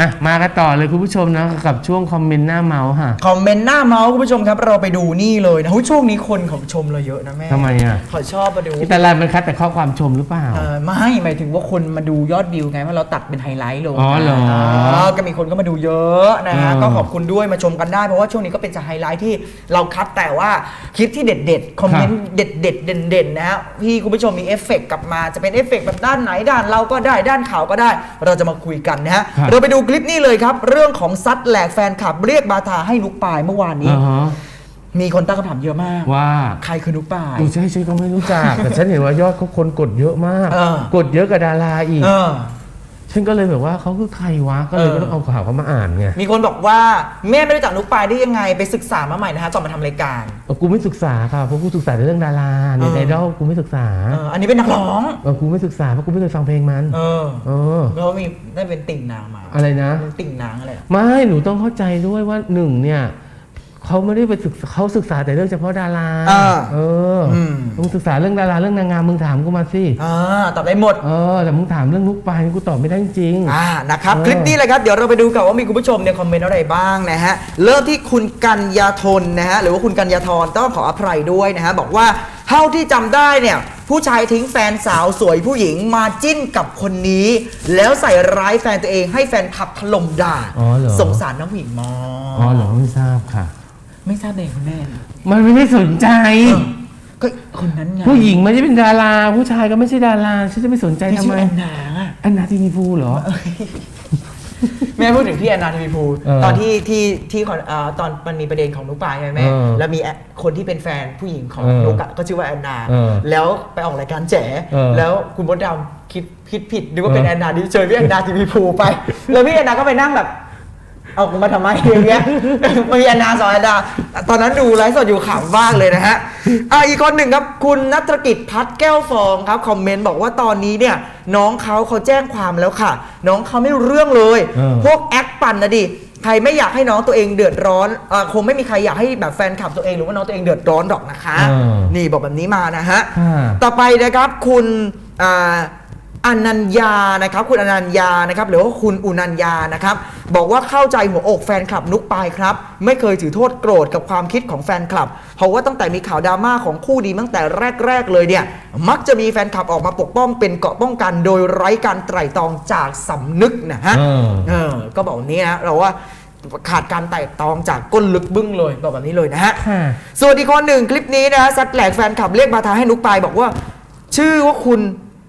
อะมากันต่อเลยคุณผู้ชมนะกับช่วงคอมเมนต์หน้าเมาส์ค่ะ คอมเมนต์หน้าเมาส์คุณผู้ชมครับ เราไปดูนี่เลยนะหุ้ยช่วงนี้คนเขาชมเราเยอะนะแม่ทำไมอะเขาชอบมาดูแต่ละมันคัดแต่ข้อความชมหรือเปล่าเออไม่หมายถึงว่าคนมาดูยอดวิวไงว่าเราตัดเป็นไฮไลท์ลงอ๋อเหรอก็มีคนก็มาดูเยอะนะฮะอืมก็ขอบคุณด้วยมาชมกันได้เพราะว่าช่วงนี้ก็เป็นจะไฮไลท์ที่เราคัดแต่ว่าคลิปที่เด็ดๆคอมเมนต์เด็ดๆเด่นๆนะฮะพี่คุณผู้ชมมีเอฟเฟกต์กลับมาจะเป็นเอฟเฟกต์แบบด้านไหนด้านเราก็ได้ด้านข่าวก็ได้ เราจะมาคุยกันนะฮะครับเราไปดูคลิปนี้เลยครับ เรื่องของซัดแหลกแฟนคลับเรียกบาทาให้นุกปายเมื่อวานนี้ อ่าฮะมีคนตั้งคำถามเยอะมาก ว่าใครคือนุกปาย ดูใช่ฉันก็ไม่รู้จัก แต่ฉันเห็นว่ายอดเขาคนกดเยอะมาก เออกดเยอะกับดาราอีก เออ ฉันก็เลยแบบว่าเขาคือใครวะ ก็เลยเออก็ต้องเอาข่าวเขามาอ่านไงมีคนบอกว่าแม่ไม่รู้จักนุกปายได้ยังไงไปศึกษามาใหม่นะฮะก่อนมาทำรายการเออกูไม่ศึกษาค่ะเพราะกูศึกษาแต่เรื่องดาราในเออไอดอลกูไม่ศึกษาเอออันนี้เป็นนักร้องเออกูไม่ศึกษาเพราะกูไม่เคยฟังเพลงมัน เออเออเขามีได้เป็นติ่งนางมาอะไรนะเป็นติ่งนางอะไรอะไม่หนูต้องเข้าใจด้วยว่าหนึ่งเนี่ย เขาไม่ได้ไปศึกษาเขาศึกษาแต่เรื่องเฉพาะดาราอ่าเอออม มึงศึกษาเรื่องดาราเรื่องนางงามมึงถามกูมาสิอ่าตอบได้หมด เออแต่มึงถามเรื่องลูกปลายกูตอบไม่ได้จริง อ่า นะครับ เออ คลิปนี้เลยครับ เดี๋ยวเราไปดูกันว่ามีคุณผู้ชมเนี่ยคอมเมนต์อะไรบ้างนะฮะ เริ่มที่คุณกัญญาทนนะฮะ หรือว่าคุณกัญญาทรต้องขออภัยด้วยนะฮะ บอกว่า เท่าที่จำได้เนี่ย ผู้ชายทิ้งแฟนสาวสวยผู้หญิงมาจิ้นกับคนนี้ แล้วใส่ร้ายแฟนตัวเองให้แฟนคลับถล่มด่า อ๋อเหรอ สงสารน้องผู้หญิงมาก อ๋อเหรอไม่ทราบค่ะ ไม่ทราบเองคุณแม่ มันไม่ได้สนใจ ก็คนนั้นไงผู้หญิงไม่ได้เป็นดารา ผู้ชายก็ไม่ใช่ดาราฉันจะไปสนใจที่ทำชื่ไมอแอนนาอะแอนนาทีมีพูเหรอ แม่พูดถึงพี่แอนนาทีวีพูลเออตอนที่ที่ที่คอนเอ่อตอนมันมีประเด็นของนุกปายใช่ไหมแม่เออแล้วมีแอคนที่เป็นแฟนผู้หญิงของเออนุกอะก็ชื่อว่าแอนนา เออแล้วไปออกรายการแฉเออแล้วคุณมดดำคิดคิดผิดนึกว่าเป็นเออ แอนนาดิเชิญพี่แอนนาทีวีพูลไป แล้วพี่แอนนาก็ไปนั่งแบบ เอามาทำไมอย่างเงี้ยมันมีแอนนาสองแอนนาตอนนั้นดูไลฟ์สดอยู่ขำมากเลยนะฮะอะอีกคนหนึ่งครับ คุณนัทกิจพัฒน์แก้วฟองครับ คอมเมนต์บอกว่าตอนนี้เนี่ย น้องเขาเขาแจ้งความแล้วค่ะ น้องเขาไม่รู้เรื่องเลย เออ พวกแอคปั่นนะดิ ใครไม่อยากให้น้องตัวเองเดือดร้อนเอ่อคงไม่มีใครอยากให้แบบแฟนคลับตัวเองหรือว่าน้องตัวเองเดือดร้อนหรอกนะคะ เออนี่บอกแบบนี้มานะฮะ อ่า ต่อไปนะครับคุณอ่าอนัญญานะครับ คุณอนัญญานะครับ หรือว่าคุณอุนัญญานะครับ บอกว่าเข้าใจหัวอกแฟนคลับนุกปายครับ ไม่เคยถือโทษโกรธกับความคิดของแฟนคลับ เพราะว่าตั้งแต่มีข่าวดราม่าของคู่ดีตั้งแต่แรก ๆ เลยเนี่ย มักจะมีแฟนคลับออกมาปกป้องเป็นเกราะป้องกัน โดยไร้การไตร่ตรองจากสำนึกนะฮะ เออเออก็บอกนี้นะเราว่าขาดการไต่ตรองจากก้นลึกบึ้งเลยบอกแบบนี้เลยนะฮะค่ะส่วนอีกคนหนึ่งคลิปนี้นะฮะซัดแหลกแฟนคลับเรียกบาทาให้นุกปายบอกว่า ชื่อว่าคุณ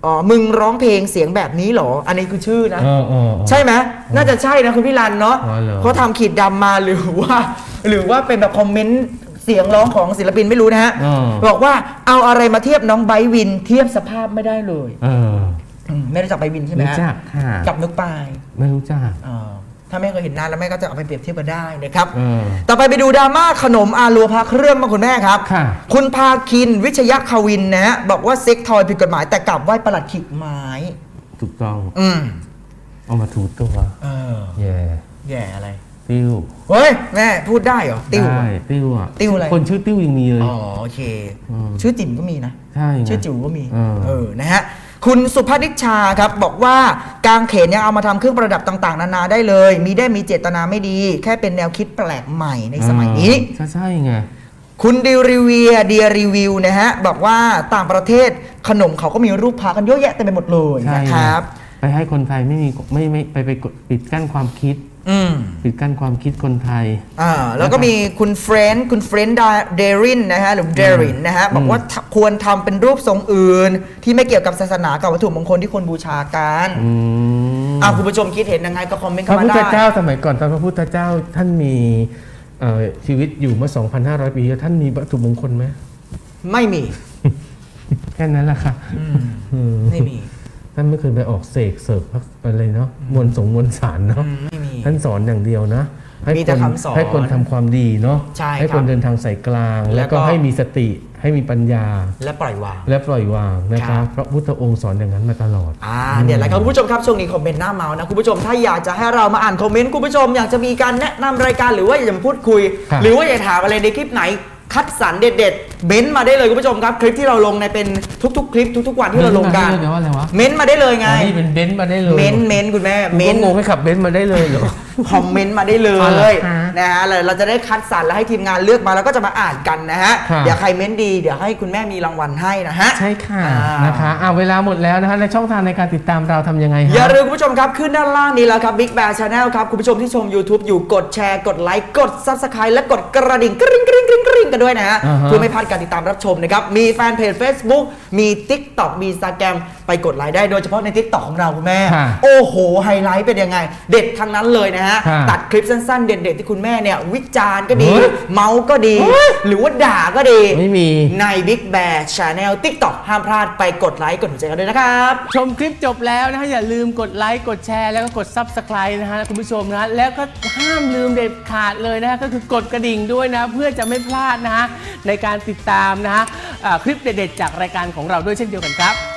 อ๋อ มึงร้องเพลงเสียงแบบนี้เหรอ อันนี้คือชื่อนะ เออเออเออ ใช่ไหมน่าจะใช่นะคุณพี่รันเนาะอ๋อเหรอ เขาทำขีดดำมาหรือว่า หรือว่าเป็นแบบคอมเมนต์เสียงร้องของศิลปินไม่รู้นะฮะ เออ บอกว่าเอาอะไรมาเทียบน้องไบร์ทวิน เทียบสภาพไม่ได้เลยเอออืมไม่รู้จักไบร์ทวินใช่ไหมรู้ฮะจักค่ะ กับนุกปายไม่รู้จักเออ ถ้าแม่เคยเห็นหน้าแล้วแม่ก็จะเอาไปเปรียบเทียบกันได้นะครับเออต่อไปไปดูดราม่าขนมอาลัวพาเครื่องมาคุณแม่ครับ ค่ะ คุณพาคินวิชยควินนะฮะบอกว่าเซ็กทอยผิดกฎหมายแต่กลับไหว้ประหลัดขิกไม้ถูกต้อง อืมเอามาถูตัว เออแย่แย่อะไร ติ้วเฮ้ย แม่พูดได้เหรอ ติ้วได้ติ้วอะติ้วอะไร คนชื่อติ้วยังมีเลย อ๋อโอเค อืมชื่อจิ๋มก็มีนะ ใช่ไงชื่อจิ๋วก็มี เออ เออ นะฮะ คุณสุภานิชชาครับบอกว่ากางเขนยังเอามาทำเครื่องประดับต่างๆ นานาได้เลย มีได้มีเจตนาไม่ดี แค่เป็นแนวคิดแปลกใหม่ในสมัยนี้ ใช่ใช่ไง คุณดิวรีเวียเดียรีวิวนะฮะ บอกว่าต่างประเทศขนมเขาก็มีรูปพากันเยอะแยะเต็มไปหมดเลยใช่นะครับไปให้คนไทยไม่มีไม่ไม่ไปไปกดปิดกั้นความคิด อืม ปิดกั้นความคิดคนไทย อ่าแล้วก็มีคุณเฟรนด์คุณเฟรนด์เดรินนะฮะหรือเดรินนะฮะบอกว่าควรทำเป็นรูปทรงอื่น ที่ไม่เกี่ยวกับศาสนากับวัตถุมงคลที่คนบูชากันอืม อ่าคุณผู้ชมคิดเห็นยังไงก็คอมเมนต์พระเข้ามาพุทธได้ เจ้าสมัยก่อนตอนพระพุทธเจ้าท่านมีเอ่อชีวิตอยู่เมื่อ 2,500 ปีท่านมีวัตถุมงคลไหมไม่มี แค่นั้นแหละค่ะอืมอืมไม่มี ท่านไม่เคยไปออกเสกเสิร์ฟพระอะไรเนาะมวลสงมวลสารเนาะอืมไม่มี ท่านสอนอย่างเดียวนะ ให้มีแต่คนคำสอนให้คนทำความดีเนาะใช่ให้คครับนเดินทางสายกลาง แล้แล้ววก็ ก็ให้มีสติให้มีปัญญา และปล่อยวาง และปล่อยวางนะครัคะบเพราะพุทธองค์สอนอย่างนั้นมาตลอด อ่าเนี่ยแหละครับคุณผู้ชมครับช่วงนี้คอมเมนต์หน้าเมาส์นะคุณผู้ชมถ้าอยากจะให้เรามาอ่านคอมเมนต์คุณผู้ชมอยากจะมีการแนะนำรายการหรือว่าอยากจะมาพูดคุย ครับหรือว่าอยากถามอะไรในคลิปไหน คัดสรรเด็ดๆ เม้นต์มาได้เลยคุณผู้ชมครับ คลิปที่เราลงในเป็นทุกๆ คลิปทุกๆ วันที่เราลงกันเดี๋ยวว่าอะไรวะเม้นต์มาได้เลยไงอ๋อนี่เป็นเบนซ์มาได้เลยเม้นต์เม้นต์คุณแม่ เม้เม้นนต์ งงให้ขับเบนซ์มาได้เลยเหรอ คอมเมนต์มาได้เลอ๋อเหรอยฮะนะฮะเลยเราจะได้คัดสรรและให้ทีมงานเลือกมาแล้วก็จะมาอ่านกันนะฮะค่ะ เดี๋ยวใครเม้นต์ดีเดี๋ยวให้คุณแม่มีรางวัลให้นะฮะ ใช่ค่ะอ่าน นะคะอ่าเวลาหมดแล้วนะคะในช่องทางในการติดตามเราทำยังไงฮะอย่าลืมคุณผู้ชมครับ ขึ้นด้านล่างนี้แล้วครับ Big Bear Channel ครับ คุณผู้ชมที่ชม YouTube อยู่กดแชร์ กดไลค์กด Subscribe และกดกระดิ่งกริ๊งกริ๊งกริ๊งกริ๊งกันด้วยนะฮะ อ่าฮะ เพื่อไม่พลาดการติดตามรับชมนะครับ มีแฟนเพจ Facebook มี TikTok มี Instagram ไปกดไลค์ได้โดยเฉพาะใน TikTok ของเราคุณแม่ ค่ะ โอ้โห ไฮไลท์เป็นยังไง เด็ดทั้งนั้นเลยนะฮะค่ะตัดคลิปสั้นๆ เด็ดๆ ที่คุณแม่เนี่ย วิจารณ์ก็ดีเฮ้ยเมาส์ก็ดี หรือว่าด่าก็ดี ไม่มี ใน Big Bear Channel TikTok ห้ามพลาดไปกดไลค์กดหัวใจกันด้วยนะครับ ชมคลิปจบแล้วนะฮะ อย่าลืมกดไลค์กดแชร์แล้วก็กด Subscribe นะฮะคุณผู้ชมนะฮะแล้วก็ห้ามลืมเด็ดขาดเลยนะฮะก็คือกดกระดิ่งด้วยนะเพื่อจะไม่พลาดนะฮะในการติดตามนะฮะอ่าคลิปเด็ดๆจากรายการของเราด้วยเช่นเดียวกันครับ